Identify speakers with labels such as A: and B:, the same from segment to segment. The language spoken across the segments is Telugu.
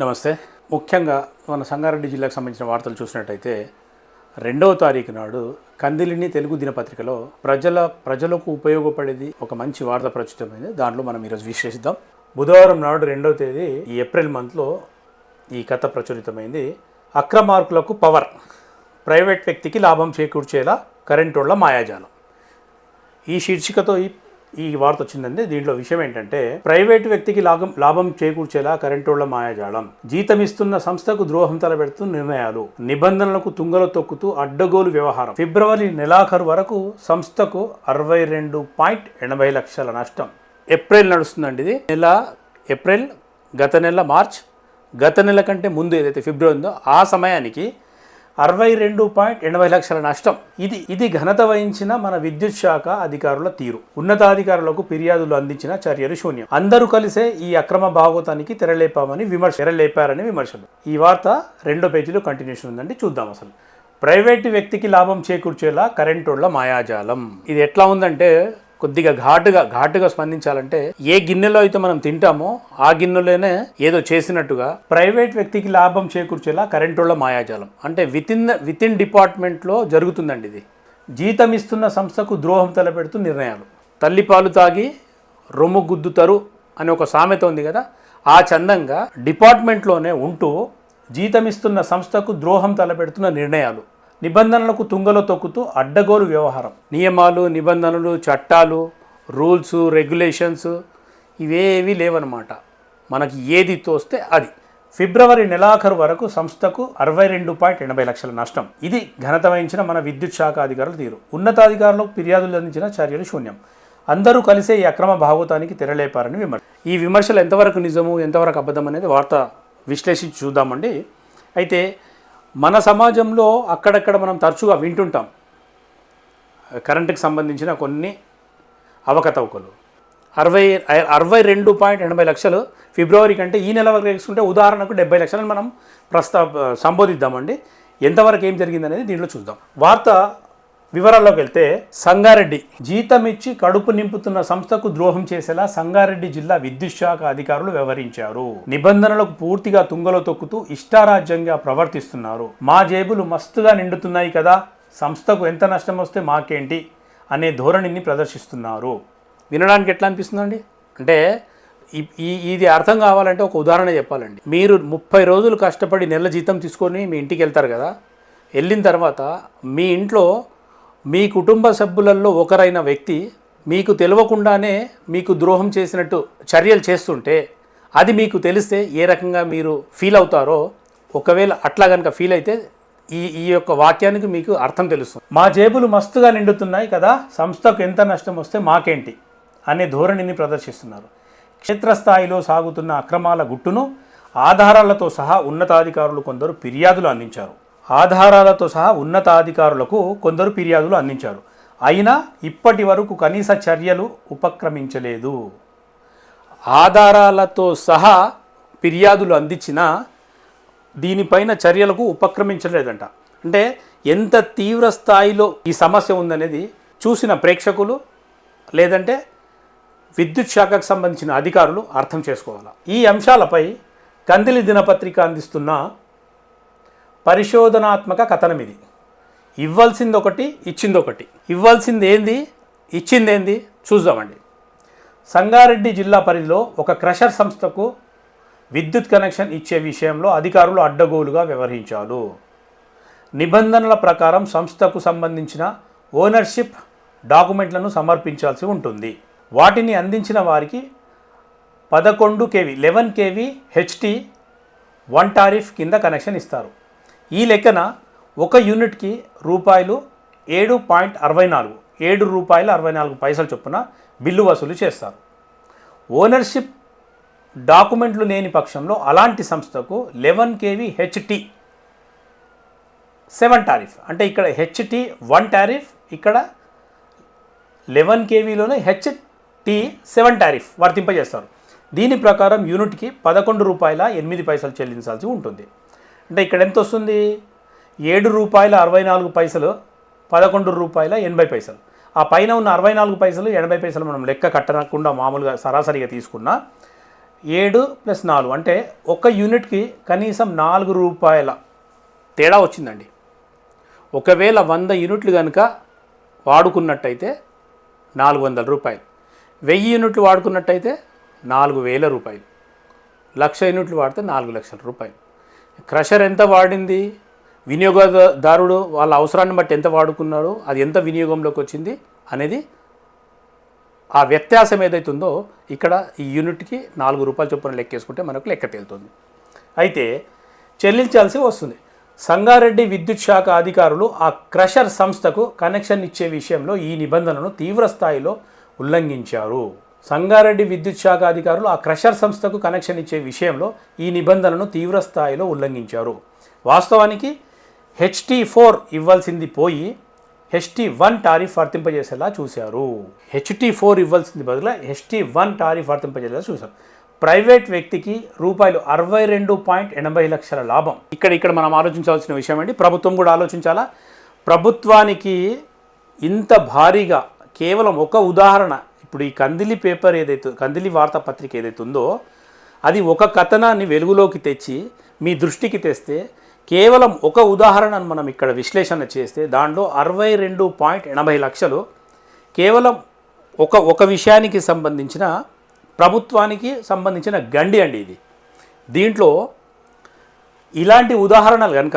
A: నమస్తే. ముఖ్యంగా మన సంగారెడ్డి జిల్లాకు సంబంధించిన వార్తలు చూసినట్టయితే రెండవ తారీఖు నాడు కందిలిని తెలుగు దినపత్రికలో ప్రజల ప్రజలకు ఉపయోగపడేది ఒక మంచి వార్త ప్రచురితమైంది. దాంట్లో మనం ఈరోజు విశ్లేషిద్దాం. బుధవారం నాడు రెండవ తేదీ ఈ ఏప్రిల్ మంత్లో ఈ కథ ప్రచురితమైంది. అక్రమార్కులకు పవర్ ప్రైవేట్ వ్యక్తికి లాభం చేకూర్చేలా కరెంటోళ్ళ మాయాజాలం. ఈ శీర్షికతో ఈ ఈ వార్త వచ్చిందండి దీంట్లో విషయం ఏంటంటే ప్రైవేటు వ్యక్తికి లాభం లాభం చేకూర్చేలా కరెంటోళ్ళ మాయాజాలం. జీతం ఇస్తున్న సంస్థకు ద్రోహం తలపెడుతూ నిర్ణయాలు. నిబంధనలకు తుంగలు తొక్కుతూ అడ్డగోలు వ్యవహారం. ఫిబ్రవరి నెలాఖరు వరకు సంస్థకు అరవై రెండు పాయింట్ ఎనభై లక్షల నష్టం. ఏప్రిల్ నడుస్తుందండి ఇది. నెల ఏప్రిల్ గత నెల మార్చ్ గత నెల కంటే ముందు ఏదైతే ఫిబ్రవరి ఉందో ఆ సమయానికి అరవై రెండు పాయింట్ ఎనభై లక్షల నష్టం. ఇది ఇది ఘనత వహించిన మన విద్యుత్ శాఖ అధికారుల తీరు. ఉన్నతాధికారులకు ఫిర్యాదులు అందించిన చర్యలు శూన్యం. అందరూ కలిసే ఈ అక్రమ భాగోతానికి తెరలేపామని విమర్శ తెరలేపారని విమర్శలు. ఈ వార్త రెండో పేజీలో కంటిన్యూషన్ ఉందండి చూద్దాం అసలు. ప్రైవేటు వ్యక్తికి లాభం చేకూర్చేలా కరెంటోళ్ళ మాయాజాలం. ఇది ఎట్లా ఉందంటే కొద్దిగా ఘాటుగా ఘాటుగా స్పందించాలంటే ఏ గిన్నెలో అయితే మనం తింటామో ఆ గిన్నెలోనే ఏదో చేసినట్టుగా ప్రైవేట్ వ్యక్తికి లాభం చేకూర్చేలా కరెంటోళ్ళ మాయాజాలం. అంటే విత్ ఇన్ విత్ ఇన్ డిపార్ట్మెంట్లో జరుగుతుందండి ఇది. జీతం ఇస్తున్న సంస్థకు ద్రోహం తలపెడుతూ నిర్ణయాలు. తల్లిపాలు తాగి రొమ్ము గుద్దుతారు అని ఒక సామెత ఉంది కదా. ఆ చందంగా డిపార్ట్మెంట్లోనే ఉంటూ జీతం ఇస్తున్న సంస్థకు ద్రోహం తలపెడుతున్న నిర్ణయాలు. నిబంధనలకు తుంగలో తొక్కుతూ అడ్డగోలు వ్యవహారం. నియమాలు నిబంధనలు చట్టాలు రూల్స్ రెగ్యులేషన్స్ ఇవేవి లేవన్నమాట మనకి ఏది తోస్తే అది. ఫిబ్రవరి నెలాఖరు వరకు సంస్థకు అరవై రెండు పాయింట్ ఎనభై లక్షల నష్టం. ఇది ఘనత వహించిన మన విద్యుత్ శాఖ అధికారుల తీరు. ఉన్నతాధికారులకు ఫిర్యాదులు అందించిన చర్యలు శూన్యం. అందరూ కలిసే ఈ అక్రమ భాగవతానికి తెరలేపారని విమర్శ ఈ విమర్శలు ఎంతవరకు నిజము ఎంతవరకు అబద్ధం అనేది వార్త విశ్లేషించి చూద్దామండి. అయితే మన సమాజంలో అక్కడక్కడ మనం తరచుగా వింటుంటాం. కరెంటుకి సంబంధించిన కొన్ని అవకతవకలు. అరవై అరవై రెండు పాయింట్ ఎనభై లక్షలు ఫిబ్రవరి కంటే ఈ నెల వరకు తీసుకుంటే ఉదాహరణకు డెబ్బై లక్షలను మనం ప్రస్తా సంబోధిద్దామండి. ఎంతవరకు ఏం జరిగిందనేది దీంట్లో చూద్దాం. వార్త వివరాల్లోకి వెళ్తే సంగారెడ్డి. జీతం ఇచ్చి కడుపు నింపుతున్న సంస్థకు ద్రోహం చేసేలా సంగారెడ్డి జిల్లా విద్యుత్ శాఖ అధికారులు వ్యవహరించారు. నిబంధనలకు పూర్తిగా తుంగలో తొక్కుతూ ఇష్టారాజ్యంగా ప్రవర్తిస్తున్నారు. మా జేబులు మస్తుగా నిండుతున్నాయి కదా సంస్థకు ఎంత నష్టం వస్తే మాకేంటి అనే ధోరణిని ప్రదర్శిస్తున్నారు. వినడానికి ఎట్లా అనిపిస్తుందండి? అంటే ఈ- ఇది అర్థం కావాలంటే ఒక ఉదాహరణ చెప్పాలండి. మీరు ముప్పై రోజులు కష్టపడి నెల జీతం తీసుకొని మీ ఇంటికి వెళ్తారు కదా వెళ్ళిన తర్వాత మీ ఇంట్లో మీ కుటుంబ సభ్యులలో ఒకరైన వ్యక్తి మీకు తెలియకుండానే మీకు ద్రోహం చేసినట్టు చర్యలు చేస్తుంటే అది మీకు తెలిస్తే ఏ రకంగా మీరు ఫీల్ అవుతారో ఒకవేళ అట్లా కనుక ఫీల్ అయితే ఈ ఈ యొక్క వాక్యానికి మీకు అర్థం తెలుస్తుంది. మా జేబులు మస్తుగా నిండుతున్నాయి కదా సంస్థకు ఎంత నష్టం వస్తే మాకేంటి అనే ధోరణిని ప్రదర్శిస్తున్నారు. క్షేత్రస్థాయిలో సాగుతున్న అక్రమాల గుట్టును ఆధారాలతో సహా ఉన్నతాధికారులు కొందరు ఫిర్యాదులు అందించారు. ఆధారాలతో సహా ఉన్నతాధికారులకు కొందరు ఫిర్యాదులు అందించారు. అయినా ఇప్పటి వరకు కనీస చర్యలు ఉపక్రమించలేదు. ఆధారాలతో సహా ఫిర్యాదులు అందించినా దీనిపైన చర్యలకు ఉపక్రమించలేదంట. అంటే ఎంత తీవ్ర స్థాయిలో ఈ సమస్య ఉందనేది చూసిన ప్రేక్షకులు లేదంటే విద్యుత్ శాఖకు సంబంధించిన అధికారులు అర్థం చేసుకోవాలి. ఈ అంశాలపై కందిలి దినపత్రిక అందిస్తున్న పరిశోధనాత్మక కథనం ఇది. ఇవ్వాల్సింది ఒకటి ఇచ్చింది ఒకటి ఇవ్వాల్సింది ఏంది ఇచ్చింది ఏంది చూద్దామండి. సంగారెడ్డి జిల్లా పరిధిలో ఒక క్రషర్ సంస్థకు విద్యుత్ కనెక్షన్ ఇచ్చే విషయంలో అధికారులు అడ్డగోలుగా వ్యవహరించారు. నిబంధనల ప్రకారం సంస్థకు సంబంధించిన ఓనర్షిప్ డాక్యుమెంట్లను సమర్పించాల్సి ఉంటుంది. వాటిని అందించిన వారికి పదకొండు KV eleven KV HT one tariff కింద కనెక్షన్ ఇస్తారు. ఈ లెక్కన ఒక యూనిట్కి రూపాయలు ఏడు పాయింట్ అరవై నాలుగు ఏడు రూపాయల అరవై నాలుగు పైసలు చొప్పున బిల్లు వసూలు చేస్తారు. ఓనర్షిప్ డాక్యుమెంట్లు లేని పక్షంలో అలాంటి సంస్థకు eleven KV HT seven tariff. అంటే ఇక్కడ హెచ్టి వన్ టారిఫ్ ఇక్కడ లెవెన్ కేవీలోనే హెచ్టి సెవెన్ టారిఫ్ వర్తింపజేస్తారు. దీని ప్రకారం యూనిట్కి పదకొండు రూపాయల ఎనిమిది పైసలు చెల్లించాల్సి ఉంటుంది. అంటే ఇక్కడ ఎంత వస్తుంది? ఏడు రూపాయల అరవై నాలుగు పైసలు పదకొండు రూపాయల ఎనభై పైసలు. ఆ పైన ఉన్న అరవై నాలుగు పైసలు ఎనభై పైసలు మనం లెక్క కట్టనకుండా మామూలుగా సరాసరిగా తీసుకున్నా ఏడు ప్లస్ నాలుగు. అంటే ఒక యూనిట్కి కనీసం నాలుగు రూపాయల తేడా వచ్చిందండి. ఒకవేళ వంద యూనిట్లు కనుక వాడుకున్నట్టయితే నాలుగు వందల రూపాయలు. వెయ్యి యూనిట్లు వాడుకున్నట్టయితే నాలుగు వేల రూపాయలు. లక్ష యూనిట్లు వాడితే నాలుగు లక్షల రూపాయలు. క్రషర్ ఎంత వాడింది? వినియోగదారుడు వాళ్ళ అవసరాన్ని బట్టి ఎంత వాడుకున్నాడో? అది ఎంత వినియోగంలోకి వచ్చింది? అనేది ఆ వ్యత్యాసం ఏదైతే ఉందో ఇక్కడ ఈ యూనిట్కి నాలుగు రూపాయల చొప్పున లెక్కేసుకుంటే మనకు లెక్క తేలుతుంది. అయితే చెల్లించాల్సి వస్తుంది. సంగారెడ్డి విద్యుత్ శాఖ అధికారులు ఆ క్రషర్ సంస్థకు కనెక్షన్ ఇచ్చే విషయంలో ఈ నిబంధనను తీవ్ర స్థాయిలో ఉల్లంఘించారు. సంగారెడ్డి విద్యుత్ శాఖ అధికారులు ఆ క్రషర్ సంస్థకు కనెక్షన్ ఇచ్చే విషయంలో ఈ నిబంధనలను తీవ్ర స్థాయిలో ఉల్లంఘించారు. వాస్తవానికి హెచ్టీ ఫోర్ ఇవ్వాల్సింది పోయి హెచ్టీ వన్ టారిఫ్ వర్తింపజేసేలా చూశారు. హెచ్టీ ఫోర్ ఇవ్వాల్సింది బదులు హెచ్టీ వన్ టారిఫ్ వర్తింపజేసేలా చూశారు. ప్రైవేట్ వ్యక్తికి రూపాయలు అరవై రెండు పాయింట్ ఎనభై లక్షల లాభం. ఇక్కడ ఇక్కడ మనం ఆలోచించాల్సిన విషయం ఏంటి ప్రభుత్వం కూడా ఆలోచించాలా? ప్రభుత్వానికి ఇంత భారీగా కేవలం ఒక ఉదాహరణ ఇప్పుడు ఈ కందిలి పేపర్ ఏదైతే కందిలి వార్తాపత్రిక ఏదైతే ఉందో అది ఒక కథనాన్ని వెలుగులోకి తెచ్చి మీ దృష్టికి తెస్తే కేవలం ఒక ఉదాహరణను మనం ఇక్కడ విశ్లేషణ చేస్తే దాంట్లో అరవై రెండు పాయింట్ ఎనభై లక్షలు కేవలం ఒక ఒక విషయానికి సంబంధించిన ప్రభుత్వానికి సంబంధించిన గండి అండి ఇది. దీంట్లో ఇలాంటి ఉదాహరణలు కనుక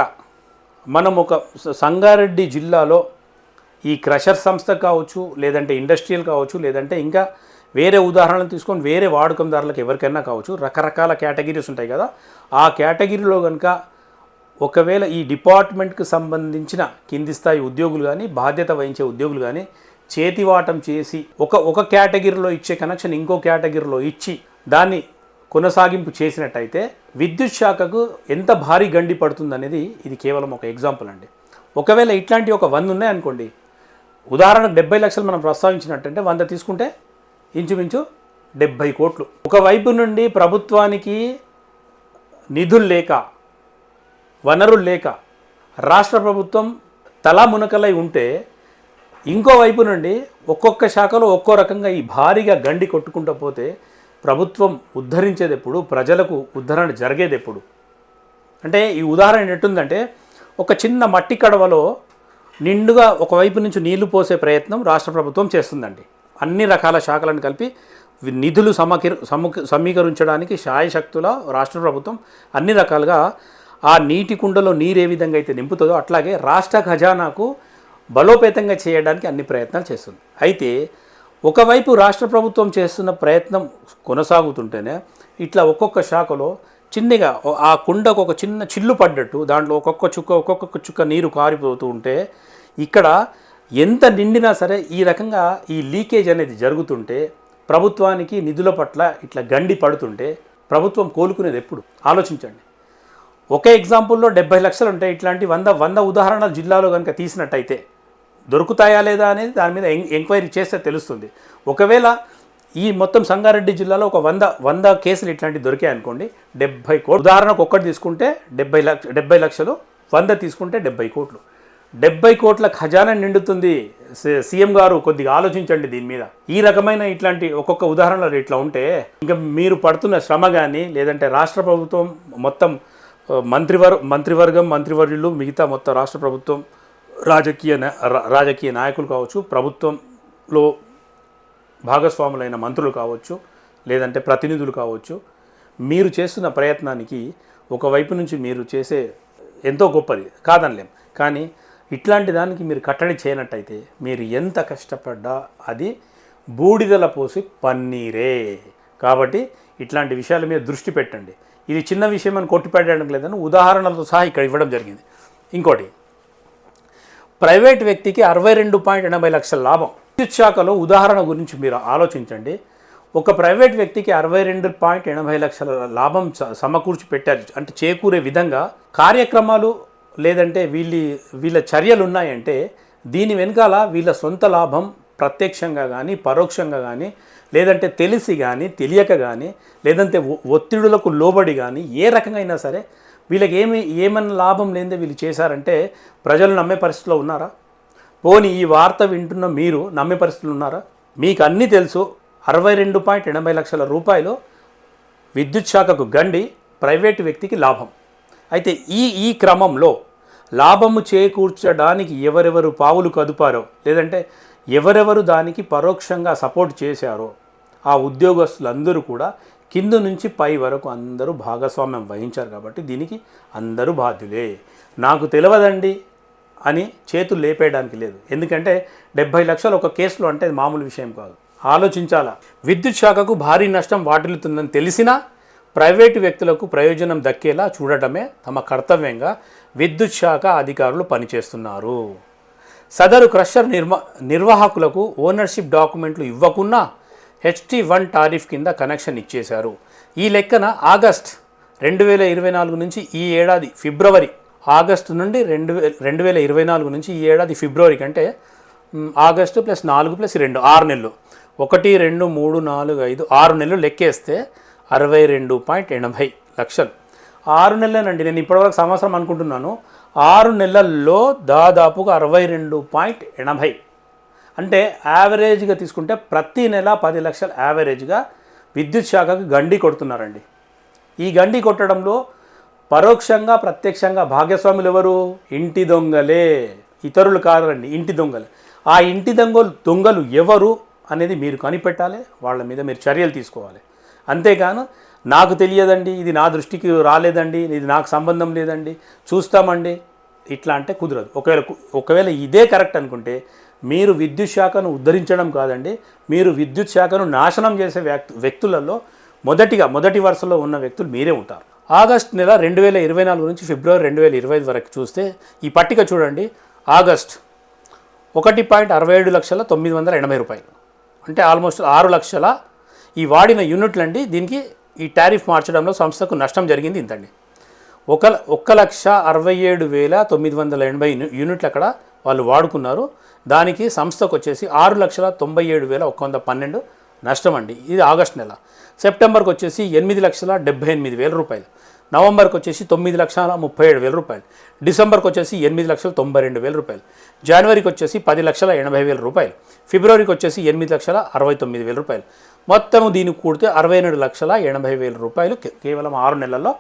A: మనం ఒక సంగారెడ్డి జిల్లాలో ఈ క్రషర్ సంస్థ కావచ్చు లేదంటే ఇండస్ట్రియల్ కావచ్చు లేదంటే ఇంకా వేరే ఉదాహరణలు తీసుకొని వేరే వాడకందారులకు ఎవరికైనా కావచ్చు రకరకాల కేటగిరీస్ ఉంటాయి కదా. ఆ కేటగిరీలో కనుక ఒకవేళ ఈ డిపార్ట్మెంట్కి సంబంధించిన కింది స్థాయి ఉద్యోగులు కానీ బాధ్యత వహించే ఉద్యోగులు కానీ చేతివాటం చేసి ఒక ఒక కేటగిరీలో ఇచ్చే కనెక్షన్ ఇంకో కేటగిరీలో ఇచ్చి దాన్ని కొనసాగింపు చేసినట్టయితే విద్యుత్ శాఖకు ఎంత భారీ గండి పడుతుందనేది ఇది కేవలం ఒక ఎగ్జాంపుల్ అండి. ఒకవేళ ఇట్లాంటి ఒక వంద ఉన్నాయనుకోండి ఉదాహరణకు డెబ్బై లక్షలు మనం ప్రస్తావించినట్టంటే వంద తీసుకుంటే ఇంచుమించు డెబ్బై కోట్లు. ఒకవైపు నుండి ప్రభుత్వానికి నిధులు లేక వనరులు లేక రాష్ట్ర ప్రభుత్వం తలా మునకలై ఉంటే ఇంకోవైపు నుండి ఒక్కొక్క శాఖలో ఒక్కో రకంగా ఈ భారీగా గండి కొట్టుకుంటూ పోతే ప్రభుత్వం ఉద్ధరించేది ఎప్పుడు ప్రజలకు ఉద్ధరణ జరిగేది ఎప్పుడు? అంటే ఈ ఉదాహరణ ఎట్టుందంటే ఒక చిన్న మట్టి కడవలో నిండుగా ఒకవైపు నుంచి నీళ్ళు పోసే ప్రయత్నం రాష్ట్ర ప్రభుత్వం చేస్తుందండి. అన్ని రకాల శాఖలను కలిపి నిధులు సమకీ సమీకరించడానికి శాయశక్తుల రాష్ట్ర ప్రభుత్వం అన్ని రకాలుగా ఆ నీటి కుండలో నీరు ఏ విధంగా అయితే నింపుతుందో అట్లాగే రాష్ట్ర ఖజానాకు బలోపేతంగా చేయడానికి అన్ని ప్రయత్నాలు చేస్తుంది. అయితే ఒకవైపు రాష్ట్ర ప్రభుత్వం చేస్తున్న ప్రయత్నం కొనసాగుతుంటేనే ఇట్లా ఒక్కొక్క శాఖలో చిన్నగా ఆ కుండకు ఒక చిన్న చిల్లు పడ్డట్టు దాంట్లో ఒక్కొక్క చుక్క ఒక్కొక్క చుక్క నీరు కారిపోతూ ఉంటే ఇక్కడ ఎంత నిండినా సరే ఈ రకంగా ఈ లీకేజ్ అనేది జరుగుతుంటే ప్రభుత్వానికి నిధుల పట్ల ఇట్లా గండి పడుతుంటే ప్రభుత్వం కోలుకునేది ఎప్పుడు? ఆలోచించండి. ఒకే ఎగ్జాంపుల్లో డెబ్బై లక్షలు ఉంటాయి ఇట్లాంటి వంద వంద ఉదాహరణలు జిల్లాలో కనుక తీసినట్టయితే దొరుకుతాయా లేదా అనేది దాని మీద ఎం- ఎంక్వైరీ చేస్తే తెలుస్తుంది. ఒకవేళ ఈ మొత్తం సంగారెడ్డి జిల్లాలో ఒక వంద వంద కేసులు ఇట్లాంటివి దొరికాయి అనుకోండి డెబ్బై కోట్లు. ఉదాహరణకు ఒక్కటి తీసుకుంటే డెబ్బై లక్ష డెబ్బై లక్షలు వంద తీసుకుంటే డెబ్బై కోట్లు. డెబ్బై కోట్ల ఖజానా నిండుతుంది. సి- సీఎం గారు కొద్దిగా ఆలోచించండి దీని మీద. ఈ రకమైన ఇట్లాంటి ఒక్కొక్క ఉదాహరణలు ఇట్లా ఉంటే ఇంకా మీరు పడుతున్న శ్రమ కానీ లేదంటే రాష్ట్ర ప్రభుత్వం మొత్తం మంత్రివర్ మంత్రివర్గం మంత్రివర్యులు మిగతా మొత్తం రాష్ట్ర ప్రభుత్వం రాజకీయ రా- రాజకీయ నాయకులు కావచ్చు ప్రభుత్వంలో భాగస్వాములైన మంత్రులు కావచ్చు లేదంటే ప్రతినిధులు కావచ్చు మీరు చేస్తున్న ప్రయత్నానికి ఒకవైపు నుంచి మీరు చేసే ఎంతో గొప్పది కాదనలేం. కానీ ఇట్లాంటి దానికి మీరు కట్టడి చేయనట్టయితే మీరు ఎంత కష్టపడ్డా అది బూడిదల పోసి పన్నీరే. కాబట్టి ఇట్లాంటి విషయాల మీద దృష్టి పెట్టండి. ఇది చిన్న విషయం అని కొట్టిపెట్టడం లేదని ఉదాహరణలతో సహా ఇక్కడ ఇవ్వడం జరిగింది. ఇంకోటి ప్రైవేట్ వ్యక్తికి అరవై రెండు పాయింట్ ఎనభై లక్షల లాభం. విద్యుత్ శాఖలో ఉదాహరణ గురించి మీరు ఆలోచించండి. ఒక ప్రైవేట్ వ్యక్తికి అరవై రెండు పాయింట్ ఎనభై లక్షల లాభం స- సమకూర్చి పెట్టారు. అంటే చేకూరే విధంగా కార్యక్రమాలు లేదంటే వీళ్ళ వీళ్ళ చర్యలు ఉన్నాయంటే దీని వెనకాల వీళ్ళ సొంత లాభం ప్రత్యక్షంగా కానీ పరోక్షంగా కానీ లేదంటే తెలిసి కానీ తెలియక కానీ లేదంటే ఒత్తిడులకు లోబడి కానీ ఏ రకంగా అయినా సరే వీళ్ళకి ఏమి ఏమైనా లాభం లేదే వీళ్ళు చేశారంటే ప్రజలు నమ్మే పరిస్థితిలో ఉన్నారా? పోనీ ఈ వార్త వింటున్న మీరు నమ్మే పరిస్థితులు ఉన్నారా? మీకు అన్నీ తెలుసు. అరవై రెండు పాయింట్ ఎనభై లక్షల రూపాయలు విద్యుత్ శాఖకు గండి ప్రైవేటు వ్యక్తికి లాభం. అయితే ఈ ఈ క్రమంలో లాభము చేకూర్చడానికి ఎవరెవరు పావులు కదుపారో లేదంటే ఎవరెవరు దానికి పరోక్షంగా సపోర్ట్ చేశారో ఆ ఉద్యోగస్తులందరూ కూడా కింద నుంచి పై వరకు అందరూ భాగస్వామ్యం వహించారు కాబట్టి దీనికి అందరూ బాధ్యులే. నాకు తెలియదండి అని చేతులు లేపేయడానికి లేదు. ఎందుకంటే డెబ్బై లక్షలు ఒక కేసులో అంటే మామూలు విషయం కాదు. ఆలోచించాలా? విద్యుత్ శాఖకు భారీ నష్టం వాటిల్లుతుందని తెలిసినా ప్రైవేటు వ్యక్తులకు ప్రయోజనం దక్కేలా చూడటమే తమ కర్తవ్యంగా విద్యుత్ శాఖ అధికారులు పనిచేస్తున్నారు. సదరు క్రషర్ నిర్మా నిర్వాహకులకు ఓనర్షిప్ డాక్యుమెంట్లు ఇవ్వకున్నా హెచ్టీ వన్ టారిఫ్ కింద కనెక్షన్ ఇచ్చేశారు. ఈ లెక్కన ఆగస్ట్ రెండు వేల ఇరవై నాలుగు నుంచి ఈ ఏడాది ఫిబ్రవరి ఆగస్టు నుండి రెండు రెండు వేల ఇరవై నాలుగు నుంచి ఈ ఏడాది ఫిబ్రవరి కంటే ఆగస్టు ప్లస్ నాలుగు ప్లస్ రెండు ఆరు నెలలు. ఒకటి రెండు మూడు నాలుగు ఐదు ఆరు నెలలు లెక్కేస్తే అరవై రెండు పాయింట్ ఎనభై లక్షలు. ఆరు నెలలేనండి నేను ఇప్పటివరకు సంవత్సరం అనుకుంటున్నాను. ఆరు నెలల్లో దాదాపుగా అరవై రెండు పాయింట్ ఎనభై. అంటే యావరేజ్గా తీసుకుంటే ప్రతి నెల పది లక్షల యావరేజ్గా విద్యుత్ శాఖకు గండి కొడుతున్నారండి. ఈ గండి కొట్టడంలో పరోక్షంగా ప్రత్యక్షంగా భాగస్వాములు ఎవరు ఇంటి దొంగలే. ఇతరులు కారండి ఇంటి దొంగలు. ఆ ఇంటి దొంగలు దొంగలు ఎవరు అనేది మీరు కనిపెట్టాలి వాళ్ళ మీద మీరు చర్యలు తీసుకోవాలి. అంతేగాను నాకు తెలియదండి ఇది నా దృష్టికి రాలేదండి ఇది నాకు సంబంధం లేదండి చూస్తామండి ఇట్లా అంటే కుదరదు. ఒకవేళ ఒకవేళ ఇదే కరెక్ట్ అనుకుంటే మీరు విద్యుత్ శాఖను ఉద్ధరించడం కాదండి మీరు విద్యుత్ శాఖను నాశనం చేసే వ్యక్తు వ్యక్తులలో మొదటిగా మొదటి వరుసలో ఉన్న వ్యక్తులు మీరే ఉంటారు. ఆగస్ట్ నెల రెండు వేల ఇరవై నాలుగు నుంచి ఫిబ్రవరి రెండు వేల ఇరవై ఐదు వరకు చూస్తే ఈ పట్టిక చూడండి. ఆగస్ట్ ఒకటి పాయింట్ అరవై ఏడు లక్షల తొమ్మిది వందల ఎనభై రూపాయలు. అంటే ఆల్మోస్ట్ ఆరు లక్షల ఈ వాడిన యూనిట్లు అండి దీనికి ఈ టారిఫ్ మార్చడంలో సంస్థకు నష్టం జరిగింది ఇంతండి. ఒక ఒక్క లక్ష అరవై ఏడు వేల తొమ్మిది వందల ఎనభై యూనిట్లు అక్కడ వాళ్ళు వాడుకున్నారు. దానికి సంస్థకు వచ్చేసి ఆరు లక్షల తొంభై ఏడు వేల ఒక వంద పన్నెండు నష్టం అండి ఇది ఆగస్ట్ నెల. సెప్టెంబర్కి వచ్చేసి ఎనిమిది లక్షల డెబ్బై ఎనిమిది వేల రూపాయలు. నవంబర్కి వచ్చేసి తొమ్మిది లక్షల ముప్పై ఏడు వేల రూపాయలు. డిసెంబర్కి వచ్చేసి ఎనిమిది లక్షల తొంభై రెండు వేల రూపాయలు. జనవరికి వచ్చేసి పది లక్షల ఎనభై వేల రూపాయలు. ఫిబ్రవరికి వచ్చేసి ఎనిమిది లక్షల అరవై తొమ్మిది వేల రూపాయలు. మొత్తం దీనికి కూడితే అరవై రెండు లక్షల ఎనభై వేల రూపాయలు కేవలం ఆరు నెలల్లో.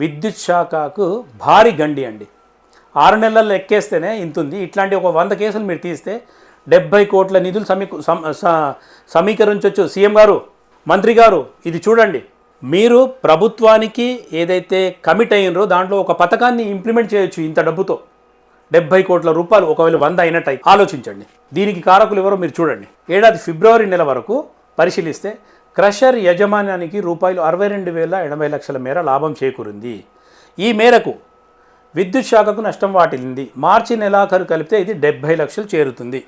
A: విద్యుత్ శాఖకు భారీ గండి అండి. ఆరు నెలల్లో ఎక్కేస్తేనే ఇంతుంది. ఇట్లాంటి ఒక వంద కేసులు మీరు తీస్తే డెబ్బై కోట్ల నిధులు సమీకు సమీకరించవచ్చు సీఎం గారు మంత్రి గారు ఇది చూడండి. మీరు ప్రభుత్వానికి ఏదైతే కమిట్ అయినరో దాంట్లో ఒక పథకాన్ని ఇంప్లిమెంట్ చేయొచ్చు ఇంత డబ్బుతో. డెబ్బై కోట్ల రూపాయలు ఒకవేళ వంద అయినట్టు ఆలోచించండి. దీనికి కారకులు ఎవరో మీరు చూడండి. ఏడాది ఫిబ్రవరి నెల వరకు పరిశీలిస్తే క్రషర్ యజమాన్యానికి రూపాయలు అరవై రెండు వేల ఎనభై లక్షల మేర లాభం చేకూరింది. ఈ మేరకు విద్యుత్ శాఖకు నష్టం వాటిల్లింది. మార్చి నెలాఖరు కలిపితే ఇది డెబ్బై లక్షలు చేరుతుంది.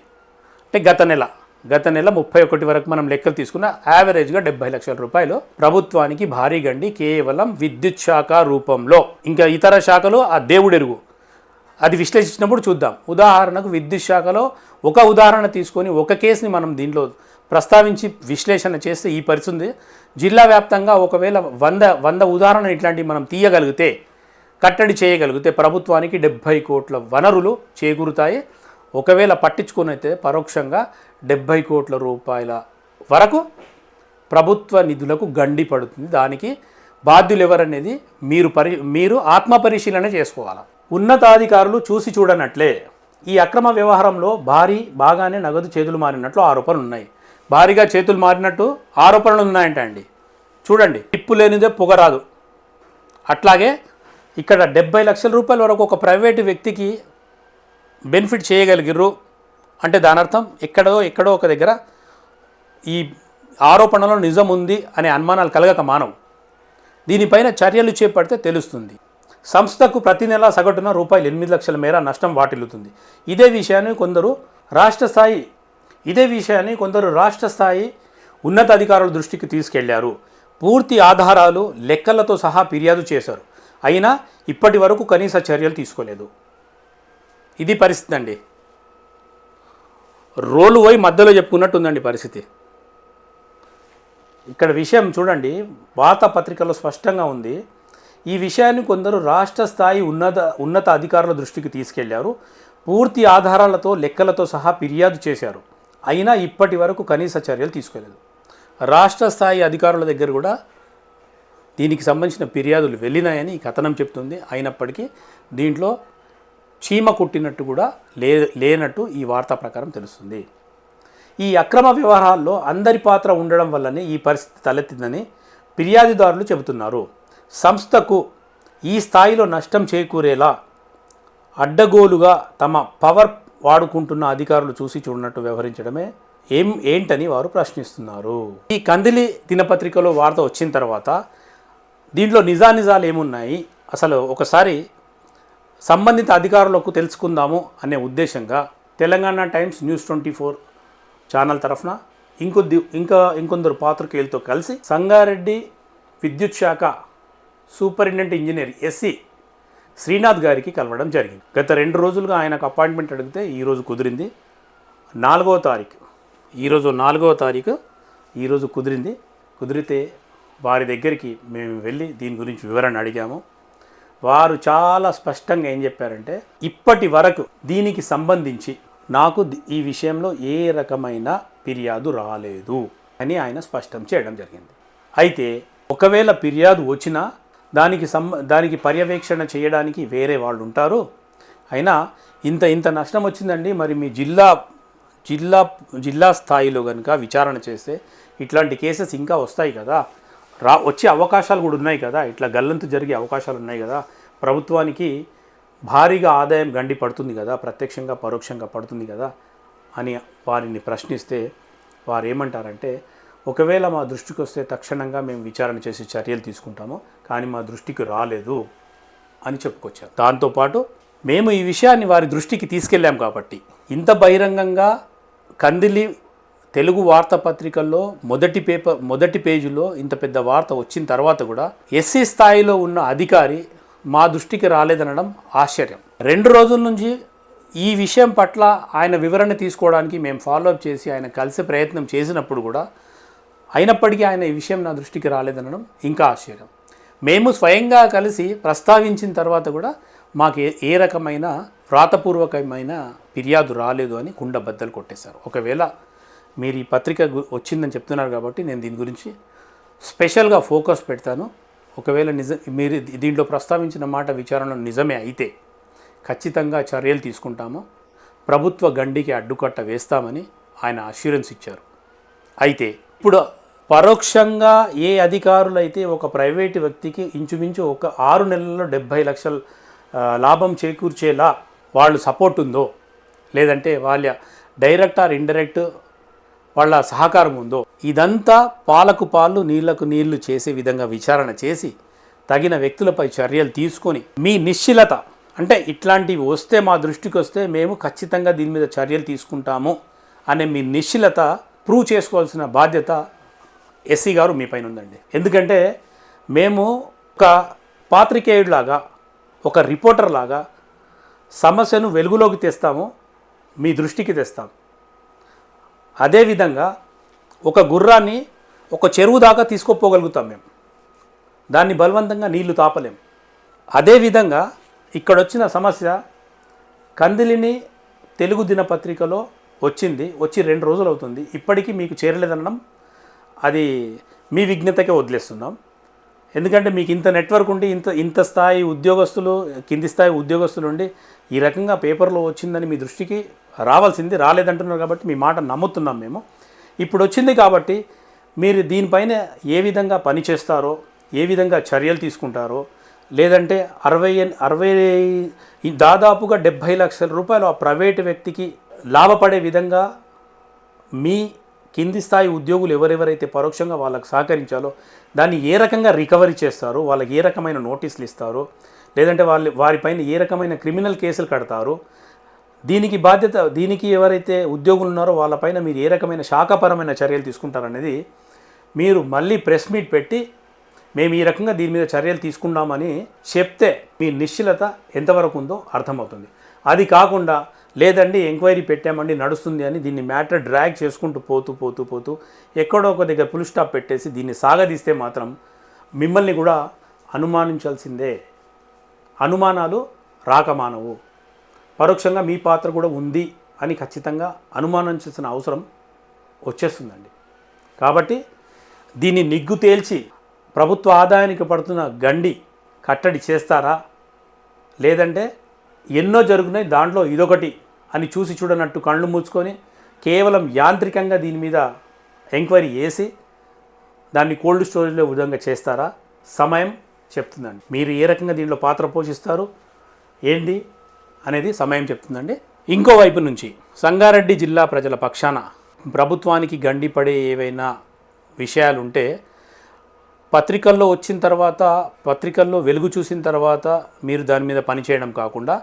A: అంటే గత నెల గత నెల ముప్పై ఒకటి వరకు మనం లెక్కలు తీసుకున్న యావరేజ్గా డెబ్బై లక్షల రూపాయలు ప్రభుత్వానికి భారీ గండి కేవలం విద్యుత్ శాఖ రూపంలో. ఇంకా ఇతర శాఖలు ఆ దేవుడెరుగు. అది విశ్లేషించినప్పుడు చూద్దాం. ఉదాహరణకు విద్యుత్ శాఖలో ఒక ఉదాహరణ తీసుకొని ఒక కేసుని మనం దీనిలో ప్రస్తావించి విశ్లేషణ చేస్తే ఈ పరిస్థితి జిల్లా వ్యాప్తంగా ఒకవేళ వంద వంద ఉదాహరణ ఇట్లాంటివి మనం తీయగలిగితే కట్టడి చేయగలిగితే ప్రభుత్వానికి డెబ్భై కోట్ల వనరులు చేకూరుతాయి. ఒకవేళ పట్టించుకునైతే పరోక్షంగా డెబ్భై కోట్ల రూపాయల వరకు ప్రభుత్వ నిధులకు గండి పడుతుంది. దానికి బాధ్యులు ఎవరనేది మీరు పరి మీరు ఆత్మ పరిశీలన చేసుకోవాలి? ఉన్నతాధికారులు చూసి చూడనట్లే. ఈ అక్రమ వ్యవహారంలో భారీ బాగానే నగదు చేతులు మారినట్లు ఆరోపణలు ఉన్నాయి. భారీగా చేతులు మారినట్టు ఆరోపణలు ఉన్నాయంట అండి చూడండి టిప్పు లేనిదే పొగరాదు అట్లాగే ఇక్కడ డెబ్బై లక్షల రూపాయల వరకు ఒక ప్రైవేటు వ్యక్తికి బెనిఫిట్ చేయగలిగిర్రు అంటే దాని అర్థం ఎక్కడో ఎక్కడో ఒక దగ్గర ఈ ఆరోపణలో నిజం ఉంది అనే అనుమానాలు కలగక మానవు. దీనిపైన చర్యలు చేపడితే తెలుస్తుంది. సంస్థకు ప్రతి నెల సగటున రూపాయలు ఎనిమిది లక్షల మేర నష్టం వాటిల్లుతుంది. ఇదే విషయాన్ని కొందరు రాష్ట్ర స్థాయి ఇదే విషయాన్ని కొందరు రాష్ట్ర స్థాయి ఉన్నతాధికారుల దృష్టికి తీసుకెళ్ళారు. పూర్తి ఆధారాలు లెక్కలతో సహా ఫిర్యాదు చేశారు. అయినా ఇప్పటి వరకు కనీస చర్యలు తీసుకోలేదు. ఇది పరిస్థితి అండి. రోలు పోయి మధ్యలో చెప్పుకున్నట్టుందండి పరిస్థితి. ఇక్కడ విషయం చూడండి వార్తాపత్రికలో స్పష్టంగా ఉంది. ఈ విషయాన్ని కొందరు రాష్ట్ర స్థాయి ఉన్నత ఉన్నత అధికారుల దృష్టికి తీసుకెళ్ళారు. పూర్తి ఆధారాలతో లెక్కలతో సహా ఫిర్యాదు చేశారు. అయినా ఇప్పటి వరకు కనీస చర్యలు తీసుకోలేదు. రాష్ట్ర స్థాయి అధికారుల దగ్గర కూడా దీనికి సంబంధించిన ఫిర్యాదులు వెళ్ళినాయని ఈ కథనం చెప్తుంది. అయినప్పటికీ దీంట్లో చీమ కుట్టినట్టు కూడా లే లేనట్టు ఈ వార్తా ప్రకారం తెలుస్తుంది. ఈ అక్రమ వ్యవహారాల్లో అందరి పాత్ర ఉండడం వల్లనే ఈ పరిస్థితి తలెత్తిందని ఫిర్యాదుదారులు చెబుతున్నారు. సంస్థకు ఈ స్థాయిలో నష్టం చేకూరేలా అడ్డగోలుగా తమ పవర్ వాడుకుంటున్న అధికారులు చూసి చూడనట్టు వ్యవహరించడమే ఏం ఏంటని వారు ప్రశ్నిస్తున్నారు. ఈ కందిలి దినపత్రికలో వార్త వచ్చిన తర్వాత దీంట్లో నిజానిజాలు ఏమున్నాయి? అసలు ఒకసారి సంబంధిత అధికారులకు తెలుసుకుందాము అనే ఉద్దేశంగా Telangana Times News twenty four channel తరఫున ఇంకొద్ది ఇంకా ఇంకొందరు పాత్రికేయులతో కలిసి సంగారెడ్డి విద్యుత్ శాఖ సూపరింటెండెంట్ ఇంజనీర్ ఎస్సి శ్రీనాథ్ గారికి కలవడం జరిగింది. గత రెండు రోజులుగా ఆయనకు అపాయింట్మెంట్ అడిగితే ఈరోజు కుదిరింది. నాలుగవ తారీఖు. ఈరోజు నాలుగవ తారీఖు ఈరోజు కుదిరింది. కుదిరితే వారి దగ్గరికి మేము వెళ్ళి దీని గురించి వివరణ అడిగాము. వారు చాలా స్పష్టంగా ఏం చెప్పారంటే ఇప్పటి వరకు దీనికి సంబంధించి నాకు ఈ విషయంలో ఏ రకమైన ఫిర్యాదు రాలేదు అని ఆయన స్పష్టం చేయడం జరిగింది. అయితే ఒకవేళ ఫిర్యాదు వచ్చినా దానికి సంబ దానికి పర్యవేక్షణ చేయడానికి వేరే వాళ్ళు ఉంటారు. అయినా ఇంత ఇంత నష్టం వచ్చిందండి మరి మీ జిల్లా జిల్లా జిల్లా స్థాయిలో కనుక విచారణ చేస్తే ఇట్లాంటి కేసెస్ ఇంకా వస్తాయి కదా. రా వచ్చే అవకాశాలు కూడా ఉన్నాయి కదా. ఇట్లా గల్లంతు జరిగే అవకాశాలు ఉన్నాయి కదా. ప్రభుత్వానికి భారీగా ఆదాయం గండి పడుతుంది కదా. ప్రత్యక్షంగా పరోక్షంగా పడుతుంది కదా అని వారిని ప్రశ్నిస్తే వారు ఏమంటారంటే ఒకవేళ మా దృష్టికి వస్తే తక్షణంగా మేము విచారణ చేసి చర్యలు తీసుకుంటాము కానీ మా దృష్టికి రాలేదు అని చెప్పుకొచ్చారు. దాంతోపాటు మేము ఈ విషయాన్ని వారి దృష్టికి తీసుకెళ్ళాం కాబట్టి ఇంత బహిరంగంగా కందిలి తెలుగు వార్తాపత్రికల్లో మొదటి పేపర్ మొదటి పేజీలో ఇంత పెద్ద వార్త వచ్చిన తర్వాత కూడా ఎస్సీ స్థాయిలో ఉన్న అధికారి మా దృష్టికి రాలేదనడం ఆశ్చర్యం. రెండు రోజుల నుంచి ఈ విషయం పట్ల ఆయన వివరణ తీసుకోవడానికి మేము ఫాలో అప్ చేసి ఆయన కలిసే ప్రయత్నం చేసినప్పుడు కూడా అయినప్పటికీ ఆయన ఈ విషయం నా దృష్టికి రాలేదనడం ఇంకా ఆశ్చర్యం. మేము స్వయంగా కలిసి ప్రస్తావించిన తర్వాత కూడా మాకు ఏ ఏ రకమైన వ్రాతపూర్వకమైన ఫిర్యాదు రాలేదు అని కుండ బద్దలు కొట్టేశారు. ఒకవేళ మీరు ఈ పత్రిక గు- వచ్చిందని చెప్తున్నారు కాబట్టి నేను దీని గురించి స్పెషల్గా ఫోకస్ పెడతాను. ఒకవేళ నిజ మీరు దీంట్లో ప్రస్తావించిన మాట విచారణ నిజమే అయితే ఖచ్చితంగా చర్యలు తీసుకుంటాము. ప్రభుత్వ గండికి అడ్డుకట్ట వేస్తామని ఆయన అష్యూరెన్స్ ఇచ్చారు. అయితే ఇప్పుడు పరోక్షంగా ఏ అధికారులు అయితే ఒక ప్రైవేటు వ్యక్తికి ఇంచుమించు ఒక ఆరు నెలల్లో డెబ్భై లక్షల లాభం చేకూర్చేలా వాళ్ళు సపోర్ట్ ఉందో లేదంటే వాళ్ళ డైరెక్ట్ ఆర్ ఇండైరెక్ట్ వాళ్ళ సహకారం ఉందో? ఇదంతా పాలకు పాలు నీళ్ళకు నీళ్ళు చేసే విధంగా విచారణ చేసి తగిన వ్యక్తులపై చర్యలు తీసుకొని మీ నిశ్చిలత అంటే ఇట్లాంటివి వస్తే మా దృష్టికి వస్తే మేము ఖచ్చితంగా దీని మీద చర్యలు తీసుకుంటాము అనే మీ నిశ్చిలత ప్రూవ్ చేసుకోవాల్సిన బాధ్యత ఎస్సీ గారు మీ పైన ఉందండి. ఎందుకంటే మేము ఒక పాత్రికేయుడిలాగా ఒక రిపోర్టర్ లాగా సమస్యను వెలుగులోకి తెస్తాము మీ దృష్టికి తెస్తాం అదేవిధంగా ఒక గుర్రాన్ని ఒక చెరువు దాకా తీసుకుపోగలుగుతాం మేము. దాన్ని బలవంతంగా నీళ్ళు తాపలేం. అదేవిధంగా ఇక్కడ వచ్చిన సమస్య కందిలిని తెలుగు దినపత్రికలో వచ్చింది వచ్చి రెండు రోజులు అవుతుంది ఇప్పటికీ మీకు చేరలేదనడం అది మీ విజ్ఞతకే వదిలేస్తున్నాం. ఎందుకంటే మీకు ఇంత నెట్వర్క్ ఉండి ఇంత ఇంత స్థాయి ఉద్యోగస్తులు కింది స్థాయి ఉద్యోగస్తులు ఉండి ఈ రకంగా పేపర్లో వచ్చిందని మీ దృష్టికి రావాల్సింది రాలేదంటున్నారు కాబట్టి మీ మాట నమ్ముతున్నాం మేము. ఇప్పుడు వచ్చింది కాబట్టి మీరు దీనిపైన ఏ విధంగా పని చేస్తారో ఏ విధంగా చర్యలు తీసుకుంటారో లేదంటే అరవై అరవై దాదాపుగా డెబ్భై లక్షల రూపాయలు ఆ ప్రైవేటు వ్యక్తికి లాభపడే విధంగా మీ కింది స్థాయి ఉద్యోగులు ఎవరెవరైతే పరోక్షంగా వాళ్ళకు సహకరించాలో దాన్ని ఏ రకంగా రికవరీ చేస్తారో వాళ్ళకి ఏ రకమైన నోటీసులు ఇస్తారో లేదంటే వాళ్ళు వారిపైన ఏ రకమైన క్రిమినల్ కేసులు కడతారో దీనికి బాధ్యత దీనికి ఎవరైతే ఉద్యోగులు ఉన్నారో వాళ్ళపైన మీరు ఏ రకమైన శాఖాపరమైన చర్యలు తీసుకుంటారనేది మీరు మళ్ళీ ప్రెస్ మీట్ పెట్టి మేము ఈ రకంగా దీని మీద చర్యలు తీసుకున్నామని చెప్తే మీ నిశ్చలత ఎంతవరకు ఉందో అర్థమవుతుంది. అది కాకుండా లేదండి ఎంక్వైరీ పెట్టామండి నడుస్తుంది అని దీన్ని మ్యాటర్ డ్రాగ్ చేసుకుంటూ పోతూ పోతూ పోతూ ఎక్కడో ఒక దగ్గర ఫుల్ స్టాప్ పెట్టేసి దీన్ని సాగదీస్తే మాత్రం మిమ్మల్ని కూడా అనుమానించాల్సిందే. అనుమానాలు రాకమానవు. పరోక్షంగా మీ పాత్ర కూడా ఉంది అని ఖచ్చితంగా అనుమానించాల్సిన అవసరం వచ్చేస్తుందండి. కాబట్టి దీన్ని నిగ్గు తేల్చి ప్రభుత్వ ఆదాయానికి పడుతున్న గండి కట్టడి చేస్తారా? లేదంటే ఎన్నో జరుగుతున్నాయి దాంట్లో ఇదొకటి అని చూసి చూడనట్టు కళ్ళు మూసుకొని కేవలం యాంత్రికంగా దీని మీద ఎంక్వైరీ చేసి దాన్ని కోల్డ్ స్టోరేజ్లో విధంగా చేస్తారా? సమయం చెప్తుందండి. మీరు ఏ రకంగా దీంట్లో పాత్ర పోషిస్తారు ఏంటి అనేది సమయం చెప్తుందండి. ఇంకో వైపు నుంచి సంగారెడ్డి జిల్లా ప్రజల పక్షాన ప్రభుత్వానికి గండిపడే ఏవైనా విషయాలు ఉంటే పత్రికల్లో వచ్చిన తర్వాత పత్రికల్లో వెలుగు చూసిన తర్వాత మీరు దాని మీద పనిచేయడం కాకుండా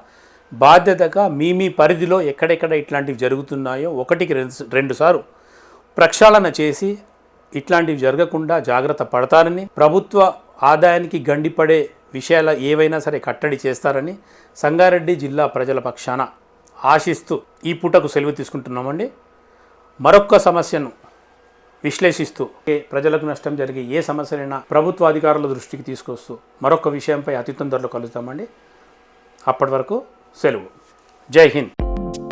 A: బాధ్యతగా మీ మీ పరిధిలో ఎక్కడెక్కడ ఇట్లాంటివి జరుగుతున్నాయో ఒకటికి రెండు రెండుసార్లు ప్రక్షాళన చేసి ఇట్లాంటివి జరగకుండా జాగ్రత్త పడతారని ప్రభుత్వ ఆదాయానికి గండిపడే విషయాల ఏవైనా సరే కట్టడి చేస్తారని సంగారెడ్డి జిల్లా ప్రజల పక్షాన ఆశిస్తూ ఈ పూటకు సెలవు తీసుకుంటున్నామండి. మరొక్క సమస్యను విశ్లేషిస్తూ ఏ ప్రజలకు నష్టం జరిగే ఏ సమస్యనైనా ప్రభుత్వ అధికారుల దృష్టికి తీసుకొస్తూ మరొక విషయంపై అతి తొందరలో కలుద్దామండి. అప్పటి వరకు సెలవు. జై హింద్.